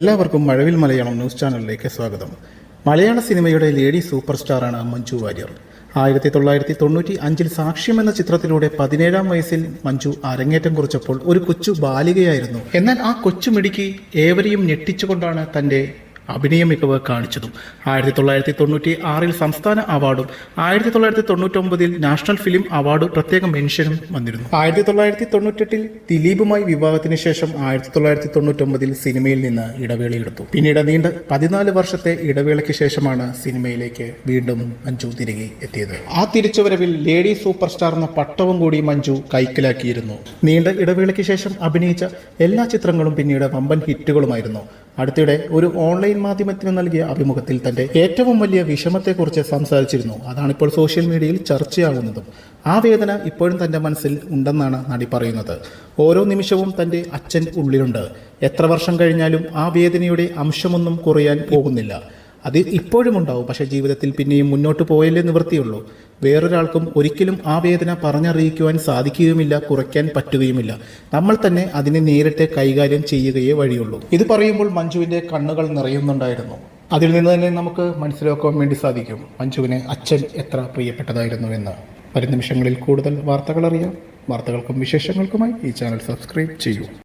എല്ലാവർക്കും മഴവിൽ മലയാളം ന്യൂസ് ചാനലിലേക്ക് സ്വാഗതം. മലയാള സിനിമയുടെ ലേഡി സൂപ്പർ സ്റ്റാറാണ് മഞ്ജു വാര്യർ. ആയിരത്തി തൊള്ളായിരത്തി തൊണ്ണൂറ്റി അഞ്ചിൽ സാക്ഷ്യം എന്ന ചിത്രത്തിലൂടെ പതിനേഴാം വയസ്സിൽ മഞ്ജു അരങ്ങേറ്റം കുറിച്ചപ്പോൾ ഒരു കൊച്ചു ബാലികയായിരുന്നു. എന്നാൽ ആ കൊച്ചു മിടുക്കി ഏവരെയും ഞെട്ടിച്ചുകൊണ്ടാണ് തന്റെ അഭിനയ മികവ് കാണിച്ചതും. ആയിരത്തി തൊള്ളായിരത്തി തൊണ്ണൂറ്റി ആറിൽ സംസ്ഥാന അവാർഡും ആയിരത്തി തൊള്ളായിരത്തി തൊണ്ണൂറ്റൊമ്പതിൽ നാഷണൽ ഫിലിം അവാർഡ് പ്രത്യേക മെൻഷനും വന്നിരുന്നു. ആയിരത്തി തൊള്ളായിരത്തി തൊണ്ണൂറ്റെട്ടിൽ ദിലീപുമായി വിവാഹത്തിന് ശേഷം ആയിരത്തി തൊള്ളായിരത്തി തൊണ്ണൂറ്റൊമ്പതിൽ സിനിമയിൽ നിന്ന് ഇടവേളയെടുത്തു. പിന്നീട് നീണ്ട പതിനാല് വർഷത്തെ ഇടവേളയ്ക്ക് ശേഷമാണ് സിനിമയിലേക്ക് വീണ്ടും മഞ്ജു തിരികെ എത്തിയത്. ആ തിരിച്ചുവരവിൽ ലേഡി സൂപ്പർ സ്റ്റാർ എന്ന പട്ടവും കൂടി മഞ്ജു കൈക്കലാക്കിയിരുന്നു. നീണ്ട ഇടവേളയ്ക്ക് ശേഷം അഭിനയിച്ച എല്ലാ ചിത്രങ്ങളും പിന്നീട് വമ്പൻ ഹിറ്റുകളുമായിരുന്നു. അടുത്തിടെ ഒരു ഓൺലൈൻ മാധ്യമത്തിന് നൽകിയ അഭിമുഖത്തിൽ തന്റെ ഏറ്റവും വലിയ വിഷമത്തെക്കുറിച്ച് സംസാരിച്ചിരുന്നു. അതാണിപ്പോൾ സോഷ്യൽ മീഡിയയിൽ ചർച്ചയാകുന്നതും ആ വേദന ഇപ്പോഴും തന്റെ മനസ്സിൽ ഉണ്ടെന്നാണ് നടി പറയുന്നത്. ഓരോ നിമിഷവും തന്റെ അച്ഛൻ ഉള്ളിലുണ്ട്. എത്ര വർഷം കഴിഞ്ഞാലും ആ വേദനയുടെ അംശമൊന്നും കുറയാൻ പോകുന്നില്ല. അത് ഇപ്പോഴും ഉണ്ടാവും പക്ഷേ ജീവിതത്തിൽ പിന്നെയും മുന്നോട്ട് പോയല്ലേ നിവൃത്തിയുള്ളൂ. വേറൊരാൾക്കും ഒരിക്കലും ആ വേദന പറഞ്ഞറിയിക്കുവാൻ സാധിക്കുകയുമില്ല കുറയ്ക്കാൻ പറ്റുകയുമില്ല. നമ്മൾ തന്നെ അതിനെ നേരിട്ട് കൈകാര്യം ചെയ്യുകയേ വഴിയുള്ളൂ. ഇത് പറയുമ്പോൾ മഞ്ജുവിന്റെ കണ്ണുകൾ നിറയുന്നുണ്ടായിരുന്നു. അതിൽ നിന്ന് തന്നെ നമുക്ക് മനസ്സിലാക്കാൻ വേണ്ടി സാധിക്കും മഞ്ജുവിന് അച്ഛൻ എത്ര പ്രിയപ്പെട്ടതായിരുന്നു എന്ന്. വരും നിമിഷങ്ങളിൽ കൂടുതൽ വാർത്തകൾ അറിയാം. വാർത്തകൾക്കും വിശേഷങ്ങൾക്കുമായി ഈ ചാനൽ സബ്സ്ക്രൈബ് ചെയ്യൂ.